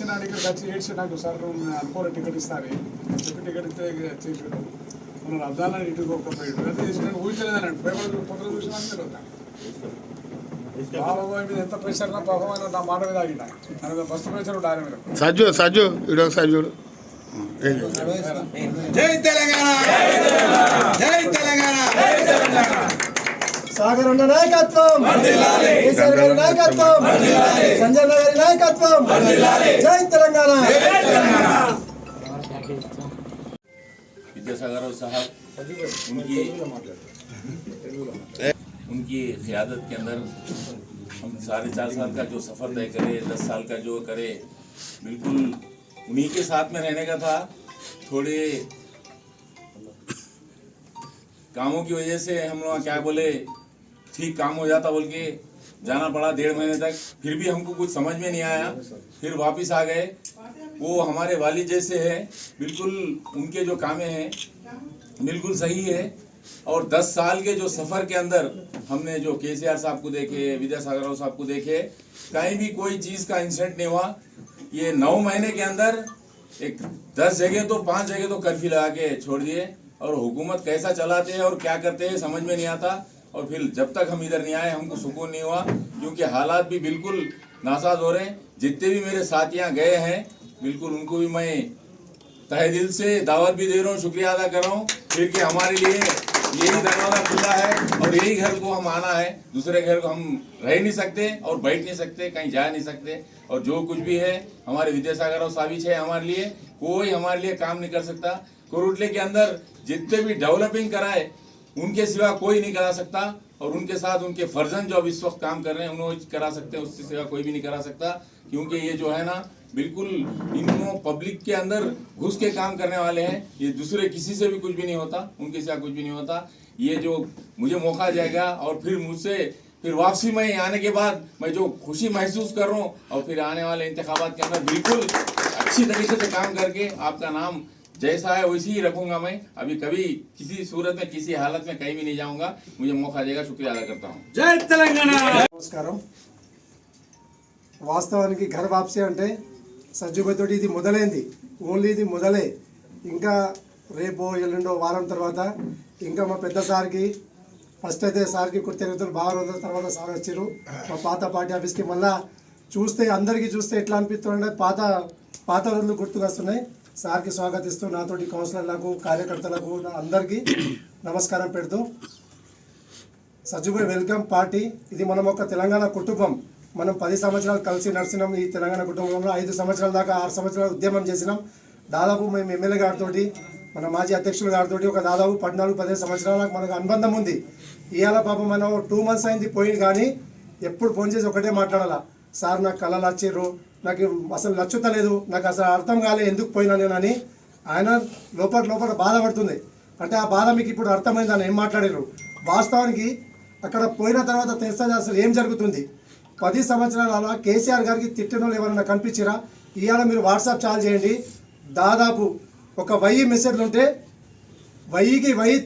ఇచ్చిన ఇక్కడికి వచ్చి ఏడ్చి నాకు సార్ అనుకోలే టికెట్ ఇస్తాను చెప్పి టికెట్ ఇస్తే చేసాడు మనం అర్థాలని ఇంటికి ఒక్కపోయాడు అయితే చేసి నేను ఊహించలేదనండి ప్రేమ పొద్దున చూసినా తెలియదు బాబాయ్ మీద ఎంత ప్రెషర్ నా పాపం ఆయన నా మాట మీద ఆగిన? ఆయన ఫస్ట్ ప్రెషర్ ఉంటుంది ఆయన మీద. సజ్జు సజ్జు ఇడు ఒకసారి చూడు. ఏం జై తెలంగాణ! జై తెలంగాణ! సాగర్ ఉన్న నాయకత్వం కేసీఆర్ గారి నాయకత్వం సంజయ్ గారి నాయకత్వం జై తెలంగాణ विद्यासागर राव साहब उनकी उनकी क़्यादत के अंदर हम साढ़े चार साल का जो सफ़र तय करे दस साल का जो करे बिल्कुल उन्हीं के साथ में रहने का था थोड़े कामों की वजह से हम लोग क्या बोले ठीक काम हो जाता बोल के, जाना पड़ा डेढ़ महीने तक, फिर भी हमको कुछ समझ में नहीं आया। फिर वापस आ गए। वो हमारे वालिद जैसे है, बिल्कुल उनके जो कामे हैं, बिल्कुल सही है। और 10 साल के जो सफ़र के अंदर हमने जो के साहब को देखे, विद्यासागर राव साहब को देखे, कहीं भी कोई चीज़ का इंसिडेंट नहीं हुआ। ये नौ महीने के अंदर एक दस जगह तो पाँच जगह तो कर्फ्यू लगा के छोड़ दिए। और हुकूमत कैसा चलाते हैं और क्या करते हैं, समझ में नहीं आता। और फिर जब तक हम इधर नहीं आए, हमको सुकून नहीं हुआ, क्योंकि हालात भी बिल्कुल नासाज हो रहे हैं। जितने भी मेरे साथियाँ गए हैं, बिल्कुल उनको भी मैं तहे दिल से दावत भी दे रहा हूँ, शुक्रिया अदा कर रहा हूँ। फिर कि हमारे लिए यही दरवाज़ा खुला है और यही घर को हम आना है। दूसरे घर को हम रह नहीं सकते और बैठ नहीं सकते, कहीं जा नहीं सकते। और जो कुछ भी है, हमारे विद्यासागर और साबिश है हमारे लिए, कोई हमारे लिए काम नहीं कर सकता। कुरुटले के अंदर जितने भी डेवलपिंग कराए उनके सिवा कोई नहीं करा सकता और उनके साथ उनके फर्जन जो अब इस वक्त काम कर रहे हैं, उन्होंने करा सकते हैं, उससे सिवा कोई भी नहीं करा सकता, क्योंकि ये जो है ना, बिल्कुल इनको पब्लिक के अंदर घुस के काम करने वाले हैं। ये दूसरे किसी से भी कुछ भी नहीं होता, उनके सिवा कुछ भी नहीं होता। ये जो मुझे मौका जाएगा और फिर मुझसे फिर वापसी में आने के बाद मैं जो खुशी महसूस कर रहा हूँ और फिर आने वाले इंतखाबात के अंदर बिल्कुल अच्छी तरीके से काम करके आपका नाम जैसा है वैसे ही रखूंगा मैं अभी कभी किसी सूरत में किसी हालत में कहीं भी नहीं जाऊंगा मुझे मौका देगा शुक्रिया अदा करता हूँ జై తెలంగాణ నమస్కారం వాస్తవానికి ఘర వాప్సీ అంటే సజ్జుబతోటి ఇది మొదలైంది ఓన్లీ ఇది మొదలే ఇంకా రేపో ఎల్లుండో వారం తర్వాత ఇంకా మా పెద్ద సార్కి ఫస్ట్ అయితే సార్కి కృతజ్ఞతలు బాగా రోజుల తర్వాత సార్ వచ్చారు మా పాత పార్టీ ఆఫీస్కి మళ్ళా చూస్తే అందరికీ చూస్తే ఎట్లా అనిపిస్తుందంటే పాత పాత రోజులు గుర్తుకొస్తున్నాయి సార్కి స్వాగతిస్తూ నాతోటి కౌన్సిలర్లకు కార్యకర్తలకు నా అందరికీ నమస్కారం పెడుతూ సజ్జుబాయ్ వెల్కమ్ పార్టీ. ఇది మనం ఒక తెలంగాణ కుటుంబం. మనం పది సంవత్సరాలు కలిసి నడిచినాం ఈ తెలంగాణ కుటుంబంలో. ఐదు సంవత్సరాల దాకా ఆరు సంవత్సరాలు ఉద్యమం చేసినాం. దాదాపు మేము ఎమ్మెల్యే గారితో మన మాజీ అధ్యక్షులు గారితో ఒక దాదాపు పద్నాలుగు పదిహేను సంవత్సరాలకు మనకు అనుబంధం ఉంది. ఇవాళ పాపం మనం టూ మంత్స్ అయింది పోయింది కానీ ఎప్పుడు ఫోన్ చేసి ఒకటే మాట్లాడాలా? సార్ నాకు కళలు వచ్చిర్రు నాకు అసలు నచ్చుతలేదు నాకు అసలు అర్థం కాలే ఎందుకు పోయినా నేను అని ఆయన లోపల లోపల బాధపడుతుంది. అంటే ఆ బాధ మీకు ఇప్పుడు అర్థమైంది అని ఏం మాట్లాడారు వాస్తవానికి అక్కడ పోయిన తర్వాత తెలుస్తుంది అసలు ఏం జరుగుతుంది? పది సంవత్సరాల అలా కేసీఆర్ గారికి తిట్టిన వాళ్ళు ఎవరైనా కనిపించిరా? ఇవాళ మీరు వాట్సాప్ చాలు చేయండి. దాదాపు ఒక వెయ్యి మెసేజ్లు ఉంటే వెయ్యికి వెయ్యి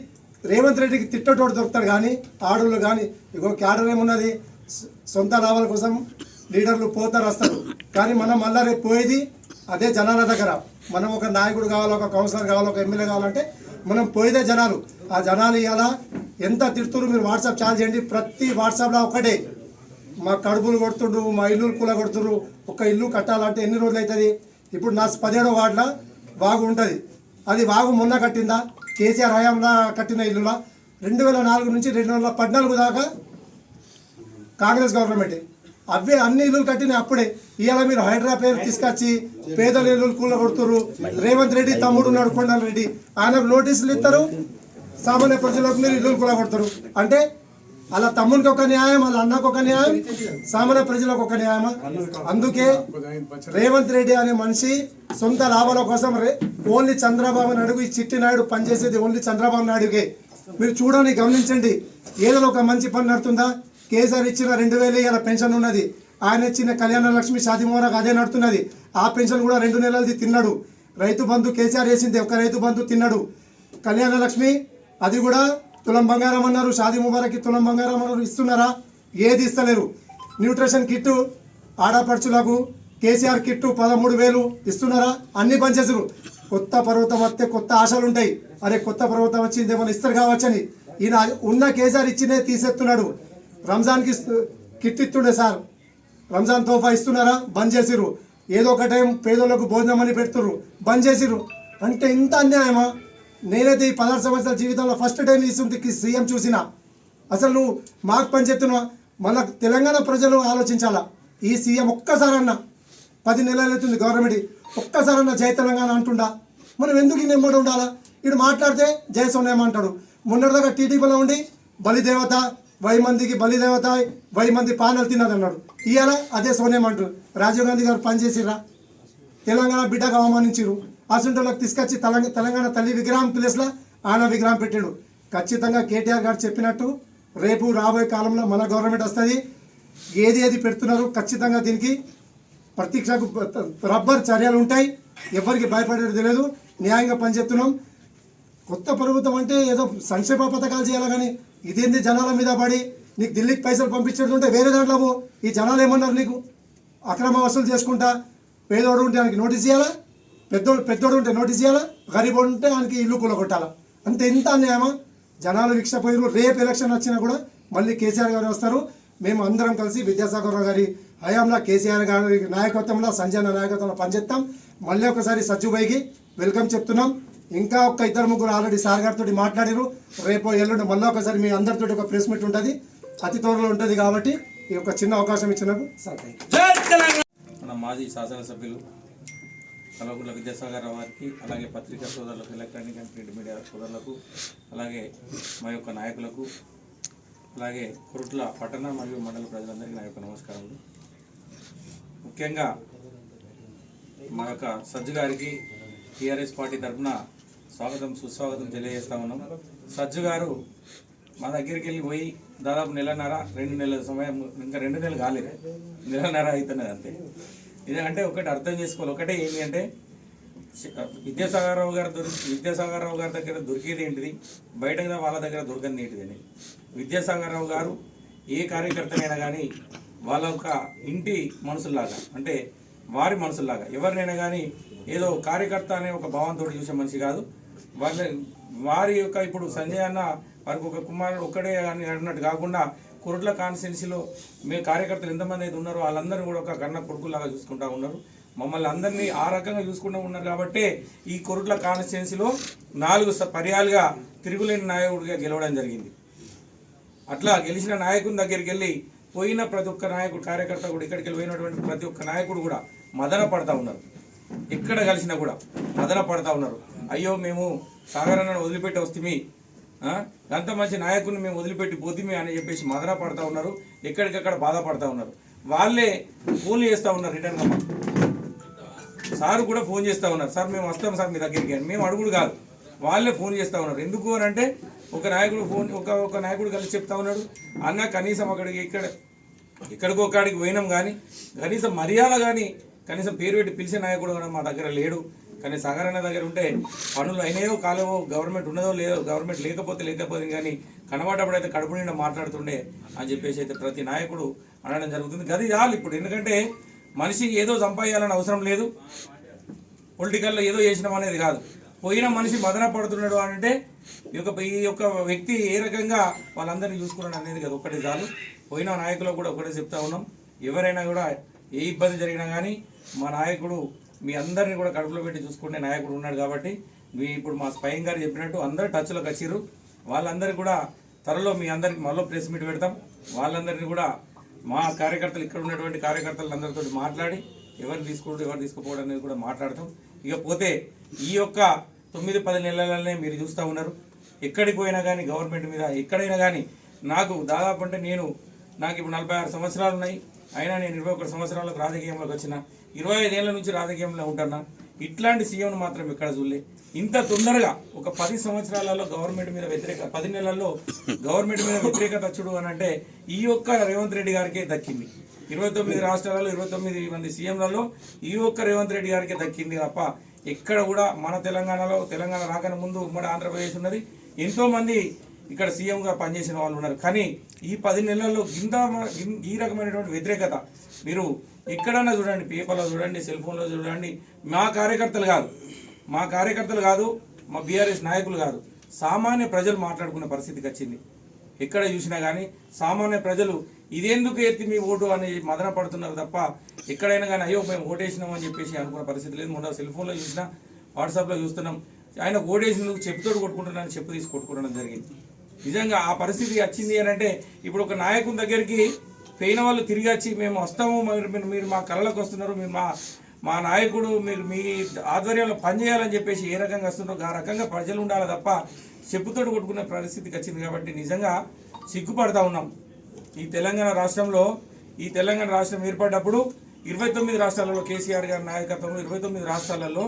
రేవంత్ రెడ్డికి తిట్టటోడు దొరుకుతాడు కానీ ఆడోళ్ళు కానీ ఇగో క్యాడర్ ఏమున్నది? సొంత లాభాల కోసం లీడర్లు పోతారు వస్తారు కానీ మనం మళ్ళీ రేపు పోయేది అదే జనాల దగ్గర. మనం ఒక నాయకుడు కావాలి ఒక కౌన్సిలర్ కావాలి ఒక ఎమ్మెల్యే కావాలంటే మనం పోయేదే జనాలు. ఆ జనాలు ఇలా ఎంత తిడుతురు మీరు వాట్సాప్ ఛార్జ్ చేయండి. ప్రతి వాట్సాప్లో ఒకటే మా కడుపులు కొడుతుండ్రు మా ఇల్లు కూల కొడుతుండ్రు. ఒక ఇల్లు కట్టాలంటే ఎన్ని రోజులు అవుతుంది ఇప్పుడు నా పదిహేడో వార్డులో వాగు ఉంటుంది. అది వాగు మొన్న కట్టిందా? కేసీఆర్ హయాంలో కట్టిన ఇల్లులా? రెండు వేల నాలుగు నుంచి రెండు వేల పద్నాలుగు దాకా కాంగ్రెస్ గవర్నమెంటే. అవే అన్ని ఇల్లులు కట్టిన అప్పుడే ఇవాళ మీరు హైదరాబాద్ పేరు తీసుకొచ్చి పేదల ఇల్లులు కూల కొడుతురు రేవంత్ రెడ్డి తమ్ముడు ఉన్నాడు కొండల రెడ్డి. ఆయనకు నోటీసులు ఇస్తారు. సామాన్య ప్రజలకు మీరు ఇల్లులు కూల కొడతారు అంటే అలా తమ్మునికి ఒక న్యాయం అలా అన్నకు ఒక న్యాయం సామాన్య ప్రజలకు ఒక న్యాయమా? అందుకే రేవంత్ రెడ్డి అనే మనిషి సొంత లాభాల కోసం రే- ఓన్లీ చంద్రబాబు నాయుడు ఈ చిట్టి నాయుడు పనిచేసేది ఓన్లీ చంద్రబాబు నాయుడుకే. మీరు చూడండి గమనించండి. ఏదో ఒక మంచి పని నడుతుందా? కేసీఆర్ ఇచ్చిన రెండు వేలు ఇలా పెన్షన్ ఉన్నది. ఆయన ఇచ్చిన కళ్యాణ లక్ష్మి షాది అదే నడుతున్నది. ఆ పెన్షన్ కూడా రెండు నెలలది తిన్నాడు. రైతు బంధు కేసీఆర్ వేసింది ఒక రైతు బంధు తిన్నాడు. కళ్యాణ లక్ష్మి అది కూడా తులం బంగారం అన్నారు. షాదీ ముబారక్కి తులం బంగారం అన్నారు. ఇస్తున్నారా? ఏది ఇస్తలేరు. న్యూట్రిషన్ కిట్టు ఆడపడుచులకు కేసీఆర్ కిట్టు పదమూడు వేలు. ఇస్తున్నారా? అన్ని పనిచేసారు కొత్త పర్వతం వస్తే కొత్త ఆశలు ఉంటాయి అరే కొత్త పర్వతం వచ్చింది ఏమైనా ఇస్తారు కావచ్చని. ఈయన ఉన్న కేసీఆర్ ఇచ్చినే తీసేస్తున్నాడు. రంజాన్కి ఇస్తు- కిట్ ఇస్తుండే సార్. రంజాన్ తోఫా ఇస్తున్నారా? బంద్ చేసిర్రు. ఏదో ఒక టైం పేదోళ్ళకు భోజనం అని పెడుతుర్రు. బంద్ చేసిర్రు. అంటే ఇంత అన్యాయమా? నేనైతే ఈ పదహారు సంవత్సరాల జీవితంలో ఫస్ట్ టైం ఇస్తుంది సీఎం చూసిన. అసలు నువ్వు మాకు పని చెప్తున్నావా మన తెలంగాణ ప్రజలు ఆలోచించాలా? ఈ సీఎం ఒక్కసారన్నా పది నెలలు అవుతుంది గవర్నమెంట్ ఒక్కసారన్నా జై తెలంగాణ అంటుండా? మనం ఎందుకు ఈ నెమ్మడి ఉండాలా? ఇటు మాట్లాడితే జయ సోనియా అంటాడు. మొన్నటిదాకా టీడీపీలో ఉండి బలిదేవత వై మందికి బలి దేవతాయి వై మంది పానలు తిన్నదన్నాడు ఇవాళ అదే సోనియా రాజీవ్ గాంధీ గారు పనిచేసిరా తెలంగాణ బిడ్డకు అవమానించారు అసంటోళ్ళకి తీసుకొచ్చి తెలంగాణ తెలంగాణ తల్లి విగ్రహం ప్లేస్లో ఆయన విగ్రహం పెట్టాడు. ఖచ్చితంగా కేటీఆర్ గారు చెప్పినట్టు రేపు రాబోయే కాలంలో మన గవర్నమెంట్ వస్తుంది. ఏది ఏది పెడుతున్నారు ఖచ్చితంగా దీనికి ప్రతీక్షకు రబ్బర్ చర్యలు ఉంటాయి. ఎవరికి భయపడేది తెలియదు న్యాయంగా పనిచేస్తున్నాం. కొత్త ప్రభుత్వం అంటే ఏదో సంక్షేమ పథకాలు చేయాలి కానీ ఇదేంది జనాల మీద పడి నీకు ఢిల్లీకి పైసలు పంపించేటుంటే వేరే దాంట్లో ఈ జనాలు ఏమన్నారు నీకు? అక్రమ వసూలు చేసుకుంటా? పేదోడు ఉంటే ఆయనకి నోటీస్ ఇవ్వాలా పెద్దోడు పెద్దోడు ఉంటే నోటీస్ ఇవ్వాలా గరీబోడు ఉంటే ఆయనకి ఇల్లు కూలగొట్టాలా? అంతే ఇంత అన్యాయమా? జనాలు విక్షపోయారు రేపు ఎలక్షన్ వచ్చినా కూడా మళ్ళీ కేసీఆర్ గారు వస్తారు. మేము అందరం కలిసి విద్యాసాగర్ రావు గారి హయాంలో కేసీఆర్ గారి నాయకత్వంలో సంజయ్ నాయకత్వంలో పనిచేస్తాం. మళ్ళీ ఒకసారి సజ్జుబాయికి వెల్కమ్ చెప్తున్నాం. ఇంకా ఒక ఇద్దరు ముగ్గురు ఆల్రెడీ సార్ గారితో మాట్లాడారు రేపు ఎల్లుండి మళ్ళీ ఒకసారి మీ అందరితో ఒక ప్రెస్ మీట్ ఉంటుంది. అతి త్వరలో ఉంటుంది కాబట్టి ఈ యొక్క చిన్న అవకాశం ఇచ్చినందుకు సార్ తెలంగాణ! మన మాజీ శాసనసభ్యులు కలవకుల విద్యాసాగర్ రావు గారికి అలాగే పత్రికా సోదరులకు ఎలక్ట్రానిక్ అండ్ ప్రింట్ మీడియా సోదరులకు అలాగే మా యొక్క నాయకులకు అలాగే కురుట్ల పట్టణ మరియు మండల ప్రజలందరికీ నా యొక్క నమస్కారములు. ముఖ్యంగా మా యొక్క సజ్జు గారికి టీఆర్ఎస్ పార్టీ తరఫున స్వాగతం సుస్వాగతం తెలియజేస్తా ఉన్నాం. సజ్జు గారు మా దగ్గరికి వెళ్ళి పోయి దాదాపు నెలన్నర రెండు నెలల సమయం ఇంకా రెండు నెలలు కాలేదు. నెలన్నర అవుతున్నది అంతే. ఎందుకంటే ఒకటి అర్థం చేసుకోవాలి. ఒకటే ఏంటి అంటే విద్యాసాగరరావు గారు దొరికి విద్యాసాగరరావు గారి దగ్గర దొరికేది ఏంటిది? బయట వాళ్ళ దగ్గర దొరకని ఏంటిది అని. విద్యాసాగరరావు గారు ఏ కార్యకర్తనైనా కానీ వాళ్ళ యొక్క ఇంటి మనుషుల్లాగా అంటే వారి మనుషుల్లాగా ఎవరినైనా కానీ ఏదో కార్యకర్త అనే ఒక భావంతో చూసే మనిషి కాదు. వాళ్ళ వారి యొక్క ఇప్పుడు సంజయ్ అన్న వారికి ఒక కుమారుడు ఒక్కడే అని అన్నట్టు కాకుండా కురట్ల కాన్స్టిట్యున్సీలో మీ కార్యకర్తలు ఎంతమంది అయితే ఉన్నారో వాళ్ళందరూ కూడా ఒక కన్న కొడుకులాగా చూసుకుంటా ఉన్నారు. మమ్మల్ని అందరినీ ఆ రకంగా చూసుకుంటూ ఉన్నారు కాబట్టి ఈ కొరుట్ల కాన్స్టిట్యున్సీలో నాలుగు పర్యాలుగా తిరుగులేని నాయకుడిగా గెలవడం జరిగింది. అట్లా గెలిచిన నాయకుని దగ్గరికి వెళ్ళి పోయిన ప్రతి ఒక్క నాయకుడు కార్యకర్త కూడా ఇక్కడికి పోయినటువంటి ప్రతి ఒక్క నాయకుడు కూడా మదన పడతా ఉన్నారు. ఎక్కడ కలిసినా కూడా మదన పడతా ఉన్నారు. అయ్యో మేము సాగరన్నను వదిలిపెట్టి వస్తుంది అంత మంచి నాయకుడిని మేము వదిలిపెట్టి పోతిమి అని చెప్పేసి మదన పడతా ఉన్నారు. ఎక్కడికక్కడ బాధపడతా ఉన్నారు. వాళ్ళే ఫోన్లు చేస్తూ ఉన్నారు రిటర్న్ సార్ కూడా ఫోన్ చేస్తూ ఉన్నారు. సార్ మేము వస్తాం సార్ మీ దగ్గరికి అని. మేము అడుగుడు కాదు. వాళ్ళే ఫోన్ చేస్తూ ఉన్నారు. ఎందుకు అని అంటే ఒక నాయకుడు ఫోన్ ఒక ఒక నాయకుడు కలిసి చెప్తా ఉన్నాడు. అన్న కనీసం అక్కడికి ఇక్కడ ఇక్కడికో కాడికి పోయినాం కానీ కనీసం మర్యాద కానీ కనీసం పేరు పెట్టి పిలిచే నాయకుడు మా దగ్గర లేడు. కానీ సగరణ దగ్గర ఉంటే పనులు అయినాయో కాలేవో గవర్నమెంట్ ఉన్నదో లేదో గవర్నమెంట్ లేకపోతే లేకపోతే కానీ కనబడేటప్పుడైతే అయితే కడుపు నిండా మాట్లాడుతుండే అని చెప్పేసి అయితే ప్రతి నాయకుడు అనడం జరుగుతుంది. గది చాలు ఇప్పుడు. ఎందుకంటే మనిషి ఏదో సంపాదించాలని అవసరం లేదు. పొలిటికల్లో ఏదో చేసినాం అనేది కాదు. పోయిన మనిషి మదన పడుతున్నాడు అని అంటే ఈ యొక్క ఈ యొక్క వ్యక్తి ఏ రకంగా వాళ్ళందరినీ చూసుకున్నాడు అనేది కదా. ఒక్కటి చాలు. పోయిన నాయకులకు కూడా ఒకటే చెప్తా ఉన్నాం. ఎవరైనా కూడా ఏ ఇబ్బంది జరిగినా కానీ మా నాయకుడు మీ అందరిని కూడా కడుపులో పెట్టి చూసుకునే నాయకుడు ఉన్నాడు కాబట్టి మీ ఇప్పుడు మా స్పయం గారు చెప్పినట్టు అందరు టచ్లోకి వచ్చిర్రు. వాళ్ళందరికీ కూడా త్వరలో మీ అందరికి మళ్ళీ ప్రెస్ మీట్ పెడతాం. వాళ్ళందరినీ కూడా మా కార్యకర్తలు ఇక్కడ ఉన్నటువంటి కార్యకర్తలు అందరితో మాట్లాడి ఎవరు తీసుకోవడం ఎవరు తీసుకుపోవడం అనేది కూడా మాట్లాడతాం. ఇకపోతే ఈ యొక్క తొమ్మిది పది నెలలనే మీరు చూస్తూ ఉన్నారు. ఎక్కడికి పోయినా కానీ గవర్నమెంట్ మీద ఎక్కడైనా కానీ నాకు దాదాపు అంటే నేను నాకు ఇప్పుడు నలభై ఆరు సంవత్సరాలు ఉన్నాయి. అయినా నేను ఇరవై ఒకటి సంవత్సరాలకు రాజకీయంలోకి వచ్చిన. ఇరవై ఐదేళ్ళ నుంచి రాజకీయంలో ఉంటున్నా ఇట్లాంటి సీఎంను మాత్రం ఇక్కడ చూడలే. ఇంత తొందరగా ఒక పది సంవత్సరాలలో గవర్నమెంట్ మీద వ్యతిరేక పది నెలల్లో గవర్నమెంట్ మీద వ్యతిరేకత వచ్చుడు అని అంటే ఈ ఒక్క రేవంత్ రెడ్డి గారికే దక్కింది. ఇరవై తొమ్మిది రాష్ట్రాలలో ఇరవై తొమ్మిది మంది సీఎంలలో ఈ ఒక్క రేవంత్ రెడ్డి గారికే దక్కింది తప్ప ఎక్కడ కూడా మన తెలంగాణలో తెలంగాణ రాకనే ముందు ఉమ్మడి ఆంధ్రప్రదేశ్ ఉన్నది. ఎంతో మంది ఇక్కడ సీఎంగా పనిచేసిన వాళ్ళు ఉన్నారు. కానీ ఈ పది నెలల్లో ఇంత ఈ రకమైనటువంటి వ్యతిరేకత మీరు ఎక్కడన్నా చూడండి పేపర్లో చూడండి సెల్ ఫోన్లో చూడండి మా కార్యకర్తలు కాదు. మా కార్యకర్తలు కాదు మా బీఆర్ఎస్ నాయకులు కాదు. సామాన్య ప్రజలు మాట్లాడుకునే పరిస్థితికి వచ్చింది. ఎక్కడ చూసినా కానీ సామాన్య ప్రజలు ఇదేందుకు ఎత్తి మీ ఓటు? అని మదన పడుతున్నారు తప్ప ఎక్కడైనా కానీ అయ్యో మేము ఓటేసినాం అని చెప్పేసి అనుకున్న పరిస్థితి లేదు. మొన్న సెల్ ఫోన్లో చూసినా వాట్సాప్లో చూస్తున్నాం ఆయన ఓటేసినందుకు చెప్పుతోడు కొట్టుకుంటున్నాను చెప్పు తీసి కొట్టుకోవడం జరిగింది. నిజంగా ఆ పరిస్థితి వచ్చింది అని అంటే ఇప్పుడు ఒక నాయకుని దగ్గరికి పోయిన వాళ్ళు తిరిగి వచ్చి మేము వస్తాము మీరు మీరు- మా కళలకు వస్తున్నారు మీరు మా మా నాయకుడు మీరు మీ ఆధ్వర్యంలో పనిచేయాలని చెప్పేసి ఏ రకంగా వస్తున్నారో ఆ రకంగా ప్రజలు ఉండాలి తప్ప చెప్పుతోడు కొట్టుకునే పరిస్థితికి వచ్చింది కాబట్టి నిజంగా సిగ్గుపడతా ఉన్నాం. ఈ తెలంగాణ రాష్ట్రంలో ఈ తెలంగాణ రాష్ట్రం ఏర్పడ్డప్పుడు ఇరవై తొమ్మిది రాష్ట్రాలలో కేసీఆర్ గారి నాయకత్వంలో ఇరవై తొమ్మిది రాష్ట్రాలలో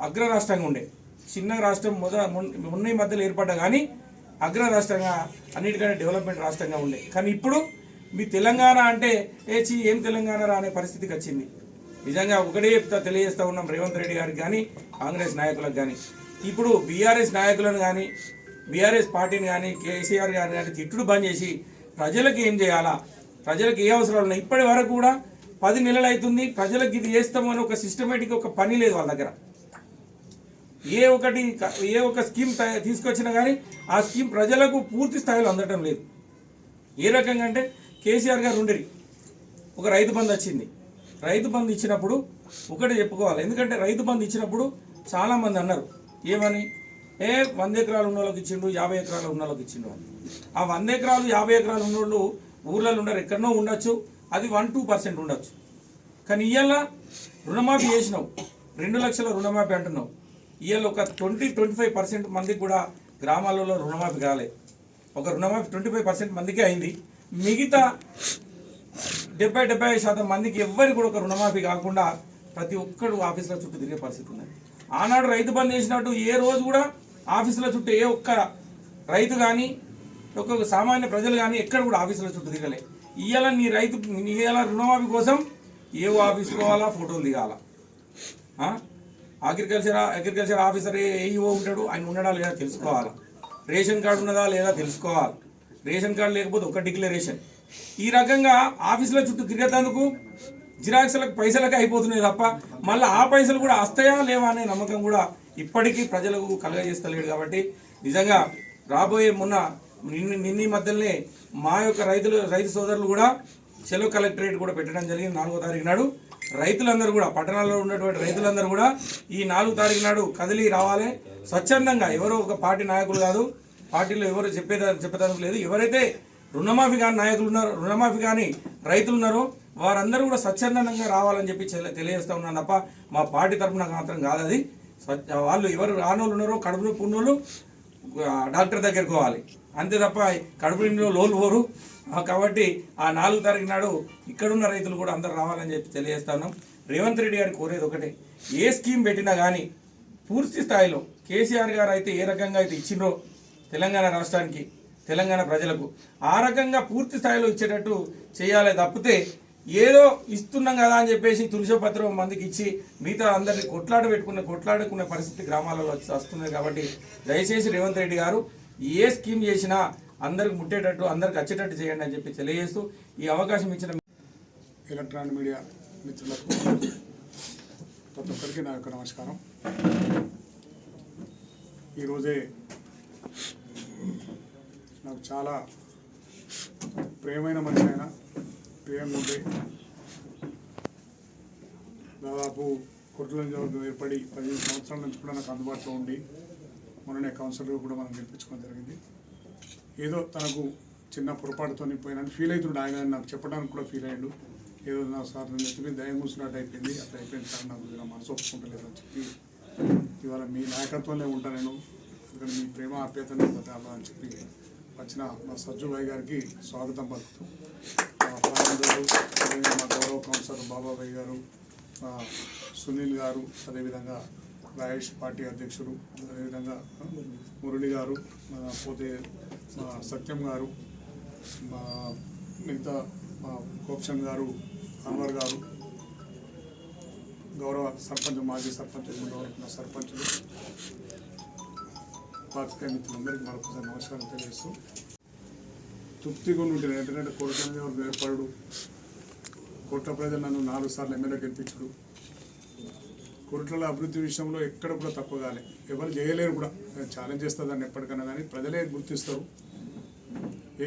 అగ్ర రాష్ట్రంగా ఉండే. చిన్న రాష్ట్రం మొద మొన్న మధ్యలో ఏర్పడ్డా కానీ అగ్ర రాష్ట్రంగా అన్నిటికంటే డెవలప్మెంట్ రాష్ట్రంగా ఉండే. కానీ ఇప్పుడు మీ తెలంగాణ అంటే ఏ చీ ఏం తెలంగాణ రా అనే పరిస్థితికి వచ్చింది. నిజంగా ఒకటే చెప్తా తెలియజేస్తా ఉన్నాం రేవంత్ రెడ్డి గారికి కానీ కాంగ్రెస్ నాయకులకు కానీ ఇప్పుడు బీఆర్ఎస్ నాయకులను కానీ బీఆర్ఎస్ పార్టీని కానీ కేసీఆర్ గారిని కానీ తిట్టుడు బంద్ చేసి ప్రజలకు ఏం చేయాలా? ప్రజలకు ఏ అవసరాలు ఉన్నాయి? ఇప్పటి వరకు కూడా పది నెలలు అవుతుంది ప్రజలకు ఇది చేస్తామని ఒక సిస్టమేటిక్ ఒక పని లేదు వాళ్ళ దగ్గర. ఏ ఒకటి ఏ ఒక స్కీమ్ తీసుకొచ్చినా కానీ ఆ స్కీమ్ ప్రజలకు పూర్తి స్థాయిలో అందటం లేదు. ఏ రకంగా అంటే కేసీఆర్ గారు ఉండేది. ఒక రైతు బంధు వచ్చింది. రైతు బంధు ఇచ్చినప్పుడు ఒకటే చెప్పుకోవాలి. ఎందుకంటే రైతు బంధు ఇచ్చినప్పుడు చాలామంది అన్నారు ఏమని? ఏ వంద ఎకరాలు ఉన్న వాళ్ళకి ఇచ్చిండు యాభై ఎకరాలు ఉన్న వాళ్ళకి ఇచ్చిండు అని. ఆ వంద ఎకరాలు యాభై ఎకరాలు ఉన్న వాళ్ళు ఊర్లలో ఉండరు. ఎక్కడనో ఉండొచ్చు. అది వన్ టూ పర్సెంట్ ఉండొచ్చు. కానీ ఇవాళ రుణమాఫీ చేసినావు. రెండు లక్షల రుణమాఫీ అంటున్నావు. ఇవాళ ఒక ట్వంటీ ట్వంటీ ఫైవ్ పర్సెంట్ మందికి కూడా గ్రామాలలో రుణమాఫీ కాలేదు ఒక రుణమాఫీ ట్వంటీ ఫైవ్ పర్సెంట్ మందికే అయింది. మిగతా డెబ్బై డెబ్బై శాతం మందికి ఎవ్వరికి కూడా ఒక రుణమాఫీ కాకుండా ప్రతి ఒక్కడు ఆఫీసుల చుట్టూ తిరిగే పరిస్థితి ఉన్నది. ఆనాడు రైతు బంద్ చేసినట్టు ఏ రోజు కూడా ఆఫీసుల చుట్టూ ఏ ఒక్క రైతు కానీ ఒక్కొక్క సామాన్య ప్రజలు కానీ ఎక్కడ కూడా ఆఫీసుల చుట్టూ తిరగలే. ఇవాళ నీ రైతు ఇవాళ రుణమాఫీ కోసం ఏ ఆఫీస్ పోవాలా ఫోటోలు దిగాలా? అగ్రికల్చర్ అగ్రికల్చర్ ఆఫీసర్ ఏఈఓ ఉంటాడు? ఆయన ఉన్నాడా లేదా తెలుసుకోవాలా? రేషన్ కార్డు ఉన్నదా లేదా తెలుసుకోవాలి? రేషన్ కార్డు లేకపోతే ఒక డిక్లరేషన్. ఈ రకంగా ఆఫీసుల చుట్టూ తిరిగేటందుకు జిరాక్స్లకు పైసలకు అయిపోతున్నాయి తప్ప మళ్ళీ ఆ పైసలు కూడా వస్తాయా లేవా అనే నమ్మకం కూడా ఇప్పటికీ ప్రజలకు కలగజేస్తలేడు కాబట్టి నిజంగా రాబోయే మొన్న నిన్న నిన్న మధ్యలోనే మా యొక్క రైతులు రైతు సోదరులు కూడా సెలవు కలెక్టరేట్ కూడా పెట్టడం జరిగింది నాలుగో తారీఖు నాడు. రైతులందరూ కూడా పట్టణాల్లో ఉన్నటువంటి రైతులందరూ కూడా ఈ నాలుగు తారీఖు నాడు కదిలి రావాలి. స్వచ్ఛందంగా ఎవరో ఒక పార్టీ నాయకులు కాదు పార్టీలో ఎవరు చెప్పేదా చెప్పేదానికి లేదు. ఎవరైతే రుణమాఫీ కాని నాయకులు ఉన్నారో రుణమాఫీ కాని రైతులు ఉన్నారో వారందరూ కూడా స్వచ్ఛందంగా రావాలని చెప్పి తెలియజేస్తా ఉన్నాను. తప్ప మా పార్టీ తరఫున మాత్రం కాదు అది. వాళ్ళు ఎవరు రానోళ్ళు ఉన్నారో కడుపు నొప్పి ఉన్నోళ్ళు డాక్టర్ దగ్గరికి పోవాలి. అంతే తప్ప కడుపు నిండిలో లోలు పోరు. కాబట్టి ఆ నాలుగు తారీఖు నాడు ఇక్కడున్న రైతులు కూడా అందరు రావాలని చెప్పి తెలియజేస్తాను రేవంత్ రెడ్డి గారు కోరేది ఒకటే. ఏ స్కీమ్ పెట్టినా కానీ పూర్తి స్థాయిలో కేసీఆర్ గారు అయితే ఏ రకంగా అయితే ఇచ్చిండ్రో తెలంగాణ రాష్ట్రానికి తెలంగాణ ప్రజలకు ఆ రకంగా పూర్తి స్థాయిలో ఇచ్చేటట్టు చేయాలి తప్పితే ఏదో ఇస్తున్నాం కదా అని చెప్పేసి తులసిపత్రం మందికి ఇచ్చి మిగతా అందరినీ కొట్లాడ పెట్టుకునే కొట్లాడుకునే పరిస్థితి గ్రామాలలో వచ్చి వస్తుంది కాబట్టి దయచేసి రేవంత్ రెడ్డి గారు ఏ స్కీమ్ చేసినా అందరికి ముట్టేటట్టు అందరికి వచ్చేటట్టు చేయండి అని చెప్పి తెలియజేస్తూ ఈ అవకాశం ఇచ్చిన ఎలక్ట్రానిక్ మీడియా మిత్రులకు ప్రతి ఒక్కరికి నా యొక్క నమస్కారం. ఈరోజే నాకు చాలా ప్రేమైన మనిషి ఆయన. ప్రేమ ఉండే దాదాపు కొట్ల ఏర్పడి పదిహేను సంవత్సరాల నుంచి కూడా నాకు అందుబాటులో ఉండి మొన్ననే కౌన్సిలర్ కూడా మనం గెలిపించుకోవడం జరిగింది. ఏదో తనకు చిన్న పొరపాటుతో పోయినాను ఫీల్ అవుతుండే. ఆయన నాకు చెప్పడానికి కూడా ఫీల్ అయ్యాడు. ఏదో నా సార్ నేను చెప్పింది దయ దయం కూర్చున్నట్టు అయిపోయింది. అట్లా అయిపోయింది సార్ నాకు మనసు ఒప్పుకుంటలేదు అని చెప్పి ఇవాళ మీ నాయకత్వంలో ఉంటా నేను. ఎందుకంటే మీ ప్రేమ ఆప్యాయతనే బతాలా అని చెప్పి వచ్చిన మా సజ్జుబాయి గారికి స్వాగతం పలుకుతాం. మా మా గౌరవ కౌన్సిలర్ బాబాబాయ్ గారు మా సునీల్ గారు అదేవిధంగా రాయేష్ పార్టీ అధ్యక్షుడు అదేవిధంగా మురళి గారు పోతే మా సత్యం గారు మా మిగతా మా కోప్షన్ గారు అన్వర్ గారు గౌరవ సర్పంచ్ మాజీ సర్పంచ్ గౌరవ సర్పంచులు పాత్రికేయ మిత్రులందరికీ మరొకసారి నమస్కారం తెలియజేస్తూ తృప్తిగా ఉంటుంది ఎందుకంటే కోరిక మీద ఎవరు ఏర్పడు కోట్ల ప్రజలు నన్ను నాలుగు సార్లు ఎమ్మెల్యే గెలిపించడు. కోట్ల అభివృద్ధి విషయంలో ఎక్కడ కూడా తక్కువ కాలే. ఎవరు చేయలేరు కూడా. నేను ఛాలెంజ్ చేస్తారు దాన్ని ఎప్పటికైనా కానీ ప్రజలే గుర్తిస్తారు.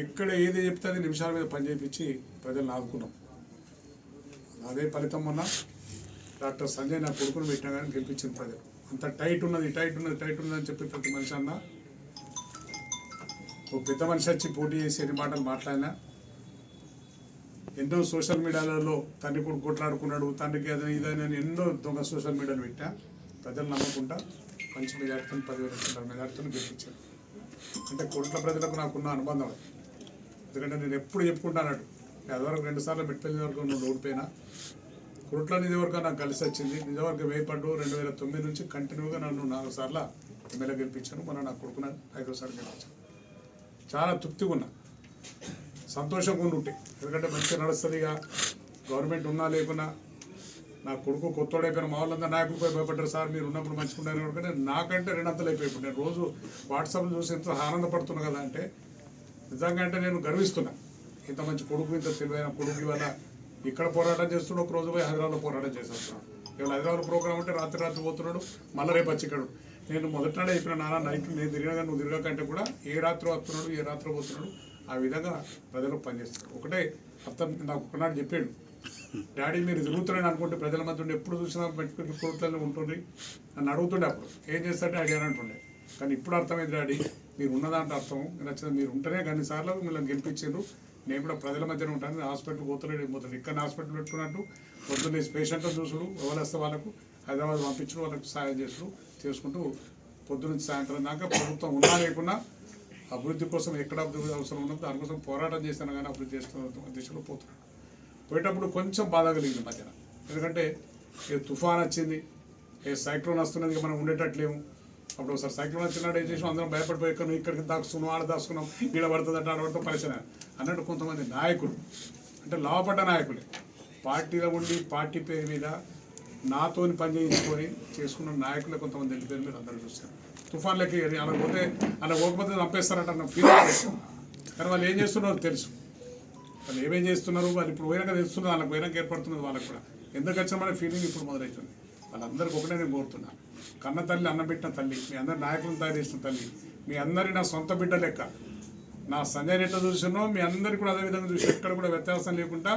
ఎక్కడ ఏది చెప్తే అది నిమిషాల మీద పని చేయించి ప్రజలను ఆదుకున్నాం. అదే ఫలితం మొన్న డాక్టర్ సంజయ్ నా కొడుకును పెట్టినా కానీ గెలిపించింది ప్రజలు. అంత టైట్ ఉన్నది టైట్ ఉన్నది టైట్ ఉన్నది అని చెప్పి ప్రతి మనిషి అన్న ఓ పెద్ద మనిషి వచ్చి పోటీ చేసి ఎన్ని మాటలు మాట్లాడినా ఎన్నో సోషల్ మీడియాలలో తండ్రి కూడా కొట్లాడుకున్నాడు తండ్రికి ఏదైనా ఇదని ఎన్నో దొంగ సోషల్ మీడియాలు పెట్టా ప్రజలు నమ్మకుండా మంచి మెజార్టీతో పదివేల చిల్లర మెజార్టీతో గెలిపించాను అంటే కోట్ల ప్రజలకు నాకున్న అనుబంధం అది. ఎందుకంటే నేను ఎప్పుడు చెప్పుకుంటానట్టు అదివరకు రెండు రెండుసార్లు మెట్పల్లి వరకు నువ్వు ఓడిపోయినా కుట్ల నిజవర్గం వరకు నాకు కలిసి వచ్చింది. నిజవర్గం వేయపడ్డు రెండు వేల తొమ్మిది నుంచి కంటిన్యూగా నన్ను నాలుగు సార్లు ఎమ్మెల్యే గెలిపించాను మన నా కొడుకున ఐదోసారి గెలిపించాను చాలా తృప్తిగా ఉన్నా. సంతోషంగా ఉండుంటే ఎందుకంటే మంచిగా నడుస్తుంది ఇక. గవర్నమెంట్ ఉన్నా లేకున్నా నా కొడుకు కొత్తోడైపోయిన మా వాళ్ళందరూ నాయకులు పోయి భయపడ్డారు. సార్ మీరు ఉన్నప్పుడు మంచిగున్నారు అనుకుంటే నాకంటే రెండంతలు అయిపోయి నేను రోజు వాట్సాప్ చూసి ఎంత ఆనందపడుతున్నా కదా అంటే నిజంగా అంటే నేను గర్విస్తున్నా. ఇంత మంచి కొడుకు ఇంత తెలివైన కొడుకు ఇవాళ ఇక్కడ పోరాటం చేస్తున్నాడు ఒక రోజు పోయి హైదరాబాద్లో పోరాటం చేసేస్తున్నాడు ఇవాళ హైదరాబాద్ ప్రోగ్రామ్ అంటే రాత్రి రాత్రి పోతున్నాడు మళ్ళీ రేపు వచ్చిక్కడు నేను మొదటనే చెప్పిన నాన్న నైట్ నేను తిరిగినా కానీ నువ్వు తిరగకంటే కూడా ఏ రాత్రి వస్తున్నాడు ఏ రాత్రి పోతున్నాడు ఆ విధంగా ప్రజలకు పనిచేస్తాడు ఒకటే అర్థం నాకు ఒకనాడు చెప్పాడు డాడీ మీరు తిరుగుతున్నాడు అనుకుంటే ప్రజల మధ్య ఉండి ఎప్పుడు చూసినా పెట్టుకుని కోట్లలో ఉంటుంది నన్ను అడుగుతుండే అప్పుడు ఏం చేస్తాడే డాడీ? అని అంటుండే. కానీ ఇప్పుడు అర్థమైంది డాడీ మీరు ఉన్నదాంట్లో అర్థం నచ్చింది మీరు ఉంటేనే కానీ సార్లు మిమ్మల్ని గెలిపించారు. నేను కూడా ప్రజల మధ్యన ఉంటాను. హాస్పిటల్కి హాస్పిటల్ పోతున్నాడు పోతాడు ఇక్కడ హాస్పిటల్ పెట్టుకున్నట్టు పొద్దున్నే పేషెంట్ చూసుడు ఎవరు వాళ్ళకు హైదరాబాద్ పంపించడం వాళ్ళకు సాయం చేసుడు చేసుకుంటూ పొద్దున్నే సాయంత్రం దాకా ప్రభుత్వం ఉన్నా లేకున్నా అభివృద్ధి కోసం ఎక్కడ అభివృద్ధి అవసరం ఉన్నదో దానికోసం పోరాటం చేస్తాను కానీ అభివృద్ధి చేస్తున్న దిశలో పోతున్నాడు పోయేటప్పుడు కొంచెం బాధ కలిగింది మధ్యన. ఎందుకంటే ఏ తుఫాన్ వచ్చింది ఏ సైక్లోన్ వస్తున్నది మనం ఉండేటట్లేము. అప్పుడు ఒకసారి సైకిల్ వచ్చినాడు ఏం చేసాం అందరం భయపడిపోయి ఇక్కడ ఇక్కడికి దాక్కున్నాం ఆడ దాచుకున్నాం ఈడ పడుతుంది అంటే ఆడ పరిచయం. అన్నట్టు కొంతమంది నాయకులు అంటే లాభపడ్డ నాయకులే. పార్టీలో ఉండి పార్టీ పేరు మీద నాతోని పని చేయించుకొని చేసుకున్న నాయకులు కొంతమంది వెళ్ళిపోయారు మీరు అందరూ చూస్తారు తుఫాన్లకి అలా పోతే అలా పోకపోతే చంపేస్తారంట అన్న ఫీల్ కానీ వాళ్ళు ఏం చేస్తున్నారో తెలుసు. వాళ్ళు ఏమేం చేస్తున్నారు? వాళ్ళు ఇప్పుడు పోయినాక తెలుస్తున్నారు వాళ్ళకి పోయినాక ఏర్పడుతున్నది వాళ్ళకి కూడా. ఎందుకు వచ్చిన ఫీలింగ్ ఇప్పుడు మొదలవుతుంది వాళ్ళందరికీ ఒకటే నేను కోరుతున్నాను కన్న తల్లి అన్నబెట్టిన తల్లి మీ అందరి నాయకులను తయారు చేసిన తల్లి మీ అందరి నా సొంత బిడ్డ లెక్క. నా సంజయ్ ఎట్లా చూసినో మీ అందరికీ కూడా అదే విధంగా చూసి ఎక్కడ కూడా వ్యత్యాసం లేకుండా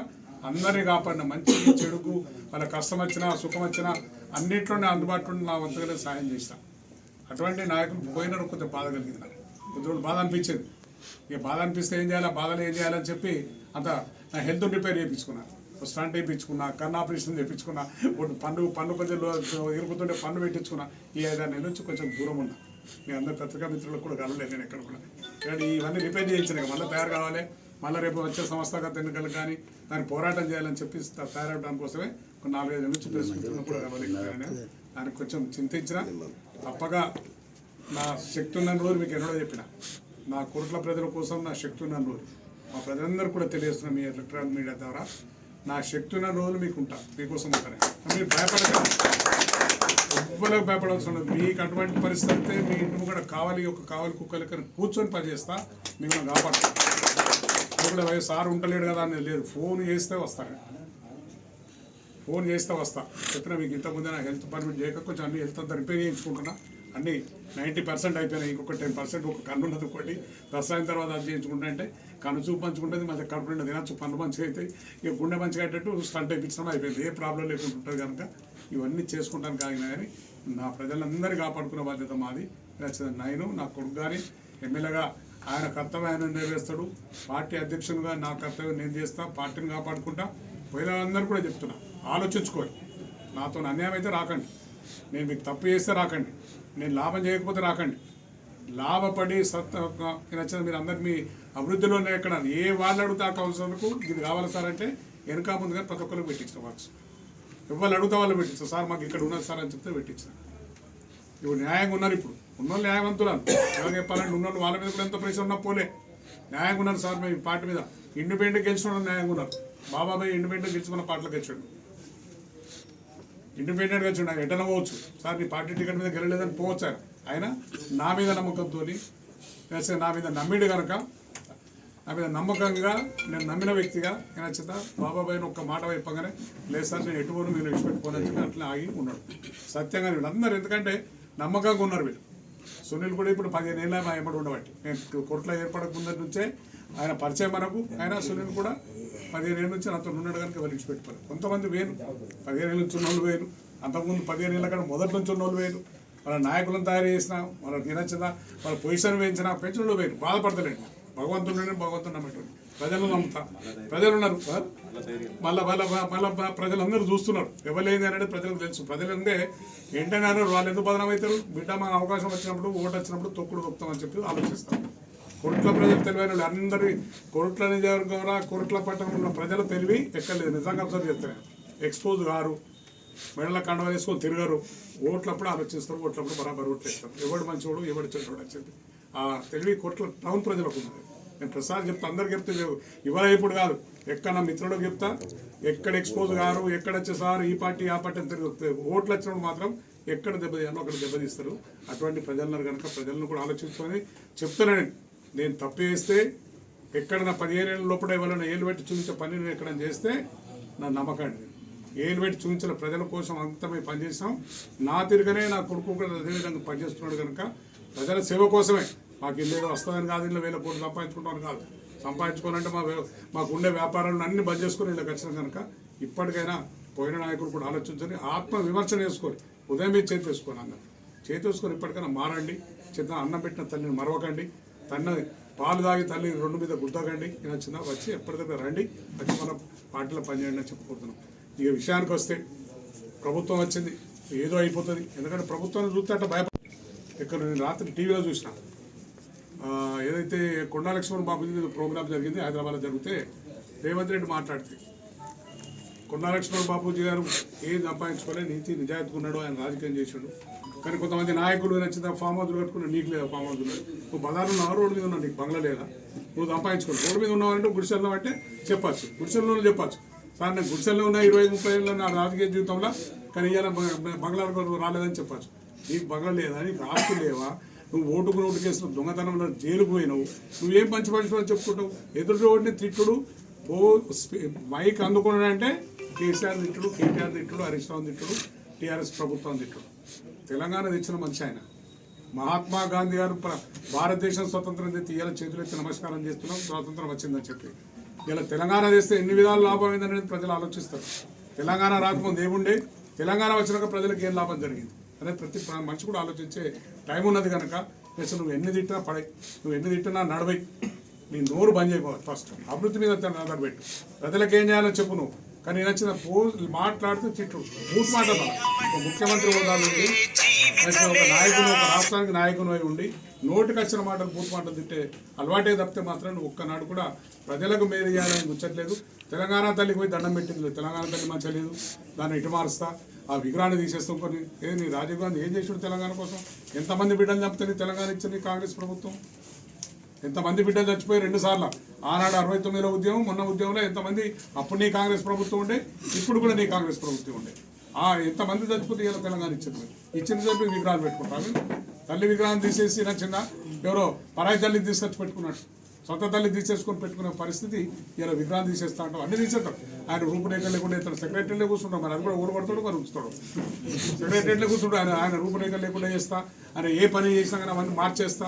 అందరినీ కాపాడిన మంచి చెడుకు వాళ్ళ కష్టం వచ్చినా సుఖం వచ్చినా అన్నింటిలోనే అందుబాటులో నా వంతుగా సాయం చేశాను అటువంటి నాయకులు పోయినారు కొంచెం బాధ కలిగింది నాకు. కొద్ది రోజులు బాధ అనిపించింది. ఇక బాధ అనిపిస్తే ఏం చేయాలి? బాధలు ఏం చేయాలని చెప్పి అంత నా హెల్త్ రిపేర్ చేయించుకున్నాను స్టంట్ వేయించుకున్నా కన్ను ఆపరేషన్ చేయించుకున్నా ఒకటి పన్ను పన్ను కొంచెం ఇరుకుతుంటే పన్ను పెట్టించుకున్నా ఈ ఐదారు నెలల నుంచి కొంచెం దూరం ఉన్నా. మీ అందరు పత్రికా మిత్రులకు కూడా కలవలేదు నేను ఎక్కడ కూడా. కానీ ఇవన్నీ రిపేర్ చేయించిన మళ్ళీ తయారు కావాలి మళ్ళీ రేపు వచ్చే సంస్థాగత ఎన్నికలు కానీ దాన్ని పోరాటం చేయాలని చెప్పి తయారవడానికి కోసమే నాలుగు నాలుగైదు నుంచి ప్రెస్ కూడా కలవలేకపోయాను దానికి కొంచెం చింతించిన తప్పగా నా శక్తి ఉన్న రోజు మీకు ఎన్నడో చెప్పిన నా కోట్ల ప్రజల కోసం నా శక్తి ఉన్న రోజు మా ప్రజలందరూ కూడా తెలియజేస్తున్నాం మీ ఎలక్ట్రానిక్ మీడియా ద్వారా నా శక్తి ఉన్న రోజులు మీకు ఉంటా మీకోసం ఉంటాను మీరు భయపడకండి. ఎవ్వరికి భయపడాల్సి ఉండదు మీకు అటువంటి పరిస్థితి అయితే మీ ఇంటి కూడా కావాలి ఒక కావాలి కుక్కలకి కూర్చొని పనిచేస్తా మిమ్మల్ని కాపాడుతాను ఇప్పుడు సార్ ఉంటలేడు కదా అనేది లేదు. ఫోన్ చేస్తే వస్తాను ఫోన్ చేస్తే వస్తా. చెప్పిన మీకు ఇంతకుముందే నా హెల్త్ పర్మిట్ చేయక కొంచెం అన్ని హెల్త్ అంతా రిపేర్ చేయించుకుంటున్నా. అన్ని నైంటీ పర్సెంట్ అయిపోయినాయి. ఇంకొక టెన్ పర్సెంట్ ఒక కన్ను ఉన్నది ఒకటి దసరా అయిన తర్వాత అది చేయించుకుంటా అంటే కన్ను చూపు పంచుకుంటుంది మళ్ళీ కడుపు నిండా తినచ్చు పన్ను మంచిగా అవుతాయి. ఇక గుండె మంచిగా అయ్యేటట్టు స్టంట్ అయిపించడం అయిపోయింది. ఏ ప్రాబ్లం లేకుండా ఉంటుంది కనుక ఇవన్నీ చేసుకుంటాను కాగినా కానీ నా ప్రజలందరినీ కాపాడుకునే బాధ్యత మాది. నచ్చింది నేను నా కొడుకు కానీ ఎమ్మెల్యేగా ఆయన కర్తవ్యం ఆయన నెరవేరుస్తాడు. పార్టీ అధ్యక్షునిగా నా కర్తవ్యం నేను చేస్తా పార్టీని కాపాడుకుంటా. పోయినందరూ కూడా చెప్తున్నా ఆలోచించుకోండి నాతో అన్యాయం అయితే రాకండి. నేను మీకు తప్పు చేస్తే రాకండి. నేను లాభం చేయకపోతే రాకండి. లాభపడి సత్ నచ్చిన మీరు అందరు మీ అభివృద్ధిలోనే ఎక్కడ? ఏ వాళ్ళు అడుగుతా కౌన్సిలర్కు ఇది కావాలి సార్ అంటే వెనక ముందుగా ప్రతి ఒక్కరికి పెట్టించిన వర్క్స్ ఎవరు అడుగుతా వాళ్ళు పెట్టించారు. సార్ మాకు ఇక్కడ ఉన్నది సార్ అని చెప్తే పెట్టించారు. ఇప్పుడు న్యాయంగా ఉన్నారు ఇప్పుడు. ఉన్నోళ్ళు న్యాయవంతురాలు. ఎలా చెప్పాలంటే ఉన్నోళ్ళు వాళ్ళ మీద కూడా ఎంత ప్రెషర్ ఉన్నా పోలే. న్యాయంగా ఉన్నారు సార్ మేము ఈ పార్టీ మీద. ఇండిపెండెంట్ గెలిచిన న్యాయంగా ఉన్నారు. బాబాబాయ్ ఇండిపెండెంట్ గెలుచుకున్న పాటలు గెలిచాడు. ఇండిపెండెంట్ వచ్చి ఆయన ఎటన పోవచ్చు. సార్ నీ పార్టీ టికెట్ మీద గెలలేదని పోవచ్చు ఆయన. ఆయన నా మీద నమ్మకంతో లేకపోతే నా మీద నమ్మిడు కనుక ఆ మీద నమ్మకంగా నేను నమ్మిన వ్యక్తిగా ఆయన చేత బాబాబాయిని ఒక్క మాట వైపగానే లేదు సార్ నేను ఎటువను మీరు ఎక్స్పెక్ట్ చెప్పి అట్లా ఆగి ఉన్నాడు. సత్యంగా వీళ్ళందరూ ఎందుకంటే నమ్మకంగా ఉన్నారు వీళ్ళు. సునీల్ కూడా ఇప్పుడు పదిహేను ఏళ్ళ మా ఏమడు ఉండబట్టి. నేను కోర్టులో ఏర్పడక ముందరి నుంచే ఆయన పరిచయం మనకు ఆయన సునీల్ కూడా పదిహేను ఏళ్ళ నుంచి నాతో ఉన్నాడు కనుక వాళ్ళు విడిచిపెట్టుకోరు కొంతమంది వేరు. పదిహేను ఏళ్ళ నుంచి ఉన్నోళ్ళు వేరు. అంతకుముందు పదిహేను ఏళ్ళ కన్నా మొదటి నుంచి ఉన్నోళ్ళు వేరు. వాళ్ళ నాయకులను తయారు చేసిన వాళ్ళకి నచ్చిన వాళ్ళ పొజిషన్ వేయించిన పెంచడంలో వేరు. బాధపడతలేండి. భగవంతుడు భగవంతుడు నమ్మటండి ప్రజలు నమ్ముతా. ప్రజలు ఉన్నారు. మళ్ళా వాళ్ళ వాళ్ళ ప్రజలందరూ చూస్తున్నారు. ఎవరు అనేది ప్రజలకు తెలుసు. ప్రజలు అంటే ఏంటనే వాళ్ళు ఎందుకు బదనం అవుతారు బిడ్డ మన అవకాశం వచ్చినప్పుడు ఓటు వచ్చినప్పుడు తొక్కుడు తొక్కుతామని చెప్పి ఆలోచిస్తారు. కొరుట్ల ప్రజలు తెలివైన వాళ్ళు. అందరి కొరుట్ల నియోజకవర్గంలో కొరుట్ల పట్టణంలో ఉన్న ప్రజలు తెలివి ఎక్కర్లేదు నిజంగా అబ్జర్వ్ చేస్తారు? ఎక్స్పోజ్ కారు. మెడల కండ వేసుకొని తిరగరు. ఓట్లప్పుడు ఆలోచిస్తారు. ఓట్లప్పుడు బరాబర్ ఓట్లు వేస్తారు ఎవడు మంచివాడు ఎవడు చెడ్డవాడు అని చెప్పి. ఆ తెలివి కొట్ల టౌన్ ప్రజలకు ఉన్నది. నేను ప్రసాద్ చెప్తా అందరికి చెప్తే లేవు. ఇవాళ ఇప్పుడు కాదు. ఎక్కడ నా మిత్రులకు చెప్తా ఎక్కడ ఎక్స్పోజ్ కారు ఎక్కడ వచ్చే సార్ ఈ పార్టీ ఆ పార్టీ అని తిరుగుతాయి ఓట్లు వచ్చినప్పుడు మాత్రం ఎక్కడ దెబ్బతీయాలో అక్కడ దెబ్బతీస్తారు అటువంటి ప్రజలను కనుక ప్రజలను కూడా ఆలోచించుకొని చెప్తున్నాను నేను. తప్పు చేస్తే ఎక్కడ నా పదిహేను ఏళ్ళ లోపల ఎవరైనా ఏళ్ళు పెట్టి చూపించే పని నేను ఎక్కడ చేస్తే నా నమ్మకాన్ని ఏళ్ళు పెట్టి చూపించిన ప్రజల కోసం అంతమే పనిచేసాం నా తిరగనే నా కొడుకు కూడా అదేవిధంగా పనిచేస్తున్నాడు కనుక ప్రజల సేవ కోసమే. మాకు ఇల్లు వస్తుందని కాదు ఇల్లు వేల కోట్లు సంపాదించుకుంటామని కాదు. సంపాదించుకోవాలంటే మా మాకు ఉండే వ్యాపారాలను అన్ని బంద్ చేసుకుని ఇలా వచ్చిన కనుక ఇప్పటికైనా పోయిన నాయకులు కూడా ఆలోచించని ఆత్మ విమర్శన వేసుకొని ఉదయం మీద చేతి వేసుకొని అన్న. చేతి వేసుకొని ఇప్పటికైనా మారండి చిన్న అన్నం పెట్టిన తల్లిని మరవకండి తన పాలు తాగి తల్లి రెండు మీద గుద్దకండి ఇలా చిన్న వచ్చి ఎప్పటికైనా రండి వచ్చి మన పార్టీలో పనిచేయండి అని చెప్పుకుంటున్నాం. ఇక విషయానికి వస్తే ప్రభుత్వం వచ్చింది ఏదో అయిపోతుంది. ఎందుకంటే ప్రభుత్వాన్ని చూస్తే అట్లా భయపడ ఇక్కడ నేను రాత్రి టీవీలో చూసినా. ఏదైతే కొండా లక్ష్మణ్ బాబు ప్రోగ్రామ్ జరిగింది హైదరాబాద్లో జరిగితే రేవంత్ రెడ్డి మాట్లాడితే కొండా లక్ష్మణ్ బాబూజీ గారు ఏం సంపాదించుకోలే నీతి నిజాయితీ ఉన్నాడు ఆయన రాజకీయం చేశాడు. కానీ కొంతమంది నాయకులు నచ్చిన ఫామ్ హౌస్ కట్టుకున్న నీకు లేదా ఫామ్ హౌస్ నువ్వు బజార్లో ఉన్నావు? రోడ్డు మీద ఉన్నావు? నీకు బంగ్లా లేదా? నువ్వు సంపాదించుకోవాలి రోడ్డు మీద ఉన్నావంటే గుడిసెల్లో అంటే చెప్పచ్చు. గుడిసెల్లో చెప్పచ్చు. సార్ నేను గుడిసెల్లో ఉన్న ఇరవై ఐదు ముప్పై ఏళ్ళ నా రాజకీయ జీవితంలో కానీ ఇవాళ బంగ్లా రాలేదని చెప్పచ్చు. నీకు బంగ్లా లేదా? నీకు ఆస్తులు లేవా? నువ్వు ఓటుకు నోటు చేసిన దొంగతనంలో జైలుకు పోయినావు. నువ్వేం మంచి మనిషి అని చెప్పుకుంటావు ఎదుటి ఓడిని తిట్టుడు. ఓ స్పీ- మైక్ అందుకున్నాడంటే కేసీఆర్ తిట్టుడు కేటీఆర్ తిట్టుడు హరీష్ రావు తిట్టుడు టీఆర్ఎస్ ప్రభుత్వం తిట్టుడు. తెలంగాణ తెచ్చిన మనిషి ఆయన. మహాత్మా గాంధీ గారు భారతదేశం స్వతంత్రం తెచ్చి ఇవాళ నమస్కారం చేస్తున్నాం స్వాతంత్రం వచ్చిందని చెప్పి. ఇలా తెలంగాణ తెస్తే ఎన్ని విధాలు లాభం అయిందనేది ప్రజలు ఆలోచిస్తారు. తెలంగాణ రాకముందు ఏముండే? తెలంగాణ వచ్చినాక ప్రజలకు ఏం లాభం జరిగింది? అనేది ప్రతి మనిషి కూడా ఆలోచించే టైం ఉన్నది కనుక అసలు నువ్వు ఎన్ని తిట్టినా పడై నువ్వు ఎన్ని తిట్టినా నడవై. నీ నోరు బంద్ చేయకూడదు ఫస్ట్ అభివృద్ధి మీద ఆధార పెట్టు. ప్రజలకు ఏం చేయాలో చెప్పు నువ్వు. కానీ నచ్చిన పో మాట్లాడుతూ తిట్టు. మూడు మాటలు ఒక ముఖ్యమంత్రి హోదా నుండి ఒక నాయకుడు ఒక రాష్ట్రానికి నాయకుడు అయి ఉండి నోటికి వచ్చిన మాటలు పూర్తి మాటలు తిట్టే అలవాటే తప్పితే మాత్రం నువ్వు ఒక్కనాడు కూడా ప్రజలకు మేలు చేయాలని ముచ్చట్లేదు. తెలంగాణ తల్లికి పోయి దండం పెట్టింది తెలంగాణ తల్లి మంచిగా లేదు. దాన్ని ఇటు మారుస్తా. ఆ విగ్రహాన్ని తీసేస్తాం కొన్ని. ఏ నీ రాజీవ్ గాంధీ ఏం చేసాడు తెలంగాణ కోసం? ఎంతమంది బిడ్డలు చంపుతుంది తెలంగాణ ఇచ్చింది కాంగ్రెస్ ప్రభుత్వం? ఎంతమంది బిడ్డలు చచ్చిపోయి రెండు సార్లు? ఆనాడు అరవై తొమ్మిదిలో ఉద్యమం మొన్న ఉద్యమంలో ఎంతమంది అప్పుడు నీ కాంగ్రెస్ ప్రభుత్వం ఉండే ఇప్పుడు కూడా నీ కాంగ్రెస్ ప్రభుత్వం ఉండే. ఆ ఎంతమంది చచ్చిపోతే ఇలా తెలంగాణ ఇచ్చింది? ఇచ్చిన చెప్పి విగ్రహాలు పెట్టుకుంటారు తల్లి విగ్రహం తీసేసి నచ్చిన ఎవరో పరాయి తల్లిని తీసుకొచ్చి పెట్టుకున్నాడు. సొంత తల్లి తీసేసుకొని పెట్టుకునే పరిస్థితి ఇలా విగ్రహం తీసేస్తా ఉంటాం అన్ని తీసేస్తాం. ఆయన రూపురేఖలు లేకుండా ఇతను సెక్రటరీలో కూర్చుంటాం. మరి అది కూడా ఊడబడతాడు మరి ఉంచుతాడు. సెక్రటరీలో కూర్చుంటాడు ఆయన ఆయన రూపురేఖలు లేకుండా చేస్తా ఆయన ఏ పని చేసినా కానీ అవన్నీ మార్చేస్తా.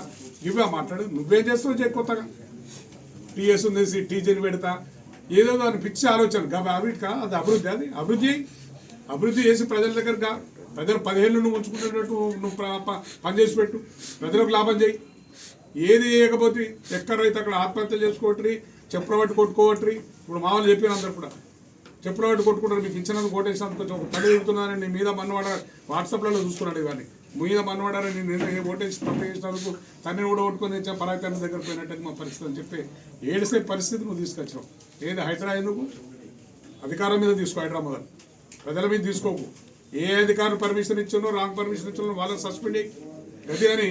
ఇవే మాట్లాడు. నువ్వేం చేస్తావు చేయ కొత్తగా. టీఎస్ ఉంది టీచర్ పెడతా. ఏదో దాని పిచ్చి ఆలోచన. గవ అవిటికా అది అభివృద్ధి అది అభివృద్ధి. అభివృద్ధి చేసి ప్రజల దగ్గర ప్రజలు పదిహేళ్ళు నువ్వు ఉంచుకునేటట్టు నువ్వు పనిచేసి పెట్టు. ప్రజలకు లాభం చేయి. ఏది చేయకపోతే ఎక్కడైతే అక్కడ ఆత్మహత్యలు చేసుకోవట్రీ చెప్పుల కొట్టుకోవట్రీ కొట్టుకోవట్రి. ఇప్పుడు మామూలు చెప్పిన అందరు కూడా. చెప్పులబట్టి కొట్టుకుంటారు. మీకు ఇచ్చినందుకు ఓటేసినందుకు కొంచెం ఒక పడి తిరుగుతున్నానని నీ మీద మన్నవాడ వాట్సాప్లలో చూస్తున్నాడు ఇవన్నీ. మీద మన్నవాడారని నేను ఓటేసి తప్పు చేసినందుకు తన్ని కూడా కొట్టుకొని తెచ్చా పరాయి తండ్రి దగ్గర పోయినట్టు మా పరిస్థితి అని చెప్పి ఏడిసే పరిస్థితి నువ్వు తీసుకొచ్చావు ఏది హైదరాబాద్ ఎందుకు? అధికారం మీద తీసుకో హైదరాబాద్. ప్రజల మీద తీసుకోకు. ఏ అధికారులు పర్మిషన్ ఇచ్చానో రాంగ్ పర్మిషన్ ఇచ్చానో వాళ్ళని సస్పెండ్ చేయి. గది అని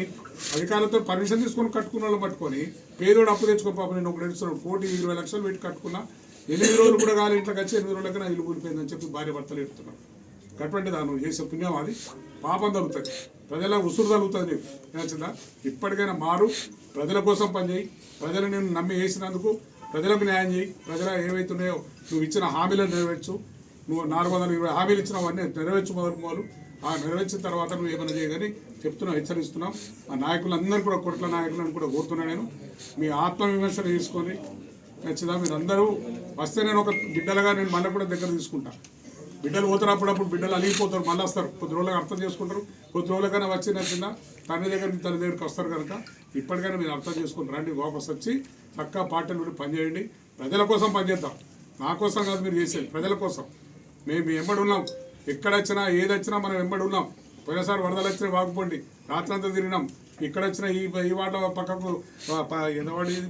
అధికారులతో పర్మిషన్ తీసుకొని కట్టుకున్న వాళ్ళు పట్టుకొని పేదోడు అప్పు తెచ్చుకో పాపం నేను ఒకటి ఇస్తున్నాడు కోటి ఇరవై లక్షలు పెట్టి కట్టుకున్నా. ఎనిమిది రోజులు కూడా కాదు ఇంట్లోకి వచ్చి ఎనిమిది రోజులకి నా ఇల్లు కూలిపోయిందని చెప్పి భార్య భర్తలు ఎడుతున్నారు అటువంటి దాన్ని నువ్వు చేసే పుణ్యం అది. పాపం తగ్గుతుంది. ప్రజల ఉసురు తగ్గుతుంది నీకు. నచ్చిందా ఇప్పటికైనా మారు. ప్రజల కోసం పనిచేయి. ప్రజలు నేను నమ్మి వేసినందుకు ప్రజలకు న్యాయం చేయి. ప్రజల ఏవైతున్నాయో నువ్వు ఇచ్చిన హామీలను నెరవేర్చు. నువ్వు నాలుగు వందల ఇరవై హామీలు ఇచ్చినవన్నీ నెరవేర్చు మొదలు మొదలు. ఆ నెరవేర్చిన తర్వాత నువ్వు ఏమైనా చేయగని చెప్తున్నావు హెచ్చరిస్తున్నాం ఆ నాయకులందరూ కూడా కొట్ల నాయకులను కూడా కోరుతున్నా నేను. మీ ఆత్మవిమర్శన తీసుకొని ఖచ్చితంగా మీరు అందరూ వస్తే నేను ఒక బిడ్డలుగా నేను మళ్ళీ కూడా దగ్గర తీసుకుంటా. బిడ్డలు పోతారు అప్పుడప్పుడు బిడ్డలు అలిగిపోతారు మళ్ళీ వస్తారు. కొద్ది రోజులకు అర్థం చేసుకుంటారు. కొద్ది రోజులకైనా వచ్చి చిన్న తండ్రి దగ్గర తల్లి దగ్గరికి వస్తారు కనుక ఇప్పటికైనా మీరు అర్థం చేసుకుని రండి వాపస్ వచ్చి చక్కగా పార్టీలు కూడా పనిచేయండి. ప్రజల కోసం పనిచేద్దాం. నా కోసం కాదు మీరు చేసేది ప్రజల కోసం. మేము ఎంబడి ఉన్నాం. ఎక్కడ వచ్చినా మనం వెంబడి ఉన్నాం. పోయినసారి వరదలు వచ్చినా వాగుపోండి. రాత్రంతా తిరిగినాం. ఇక్కడ వచ్చిన ఈ ఈ వాట పక్కకు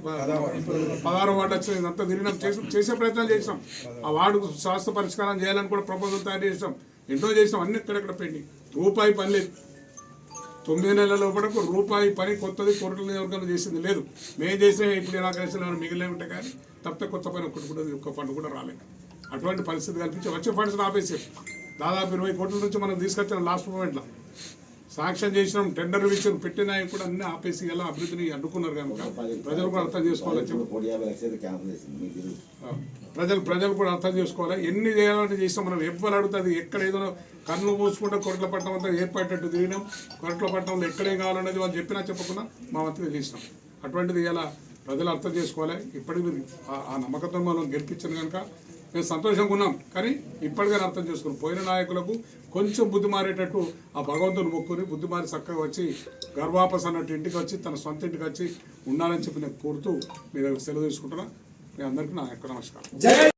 ప- పదహారు వాట వచ్చిన ఇదంతా తిరిగినాం. చేసి చేసే ప్రయత్నాలు చేసాం ఆ వార్డుకు శాస్త్ర పరిష్కారం చేయాలని కూడా ప్రపోజల్ తయారు చేసాం ఎన్నో చేసాం అన్ని ఎక్కడెక్కడ పెండి రూపాయి పని లేదు. తొమ్మిది నెలల లోపలకు రూపాయి పని కొత్తది కోర్టుల నియోజకవర్గంలో చేసింది లేదు. మేము చేసే ఇప్పుడు ఎలా కలిసిన మిగిలిన ఉంటే కానీ తప్పితే కొత్త పని ఒకటి కూడా ఒక్క ఫండ్ కూడా రాలేదు. అటువంటి పరిస్థితి కల్పించి వచ్చే ఫండ్స్ ఆపేసారు. దాదాపు ఇరవై కోట్ల నుంచి మనం తీసుకొచ్చాం లాస్ట్ మూమెంట్లో సాక్ష్యం చేసినాం టెండర్ ఇచ్చిన పెట్టిన కూడా అన్ని ఆపేసి ఎలా అభివృద్ధిని అడ్డుకున్నారు కనుక ప్రజలు కూడా అర్థం చేసుకోవాలి. ప్రజలు ప్రజలు కూడా అర్థం చేసుకోవాలి. ఎన్ని చేయాలని చేస్తాం మనం ఎవ్వరు అడుగుతుంది ఎక్కడ ఏదో కన్ను మూసుకుంటే కొట్ల పట్టణం అంతా ఏర్పడేటట్టు తిరిగినాం. కొట్ల పట్టణంలో ఎక్కడేం కావాలనేది వాళ్ళు చెప్పినా చెప్పకుండా మా వంతుగా చేసినాం. అటువంటిది ఇలా ప్రజలు అర్థం చేసుకోవాలి. ఇప్పటికి ఆ- ఆ నమ్మకంతో మనం గెలిపించాను కనుక మేము సంతోషంగా ఉన్నాం. కానీ ఇప్పటికైనా అర్థం చేసుకున్నాం. పోయిన నాయకులకు కొంచెం బుద్ధి మారేటట్టు ఆ భగవంతుని మొక్కుని బుద్ధి మారి చక్కగా వచ్చి గర్వాపస్ అన్నట్టు ఇంటికి వచ్చి తన సొంత ఇంటికి వచ్చి ఉండాలని చెప్పి నేను కోరుతూ మీరు సెలవు తీసుకుంటున్నా. మీ అందరికీ నా యొక్క నమస్కారం.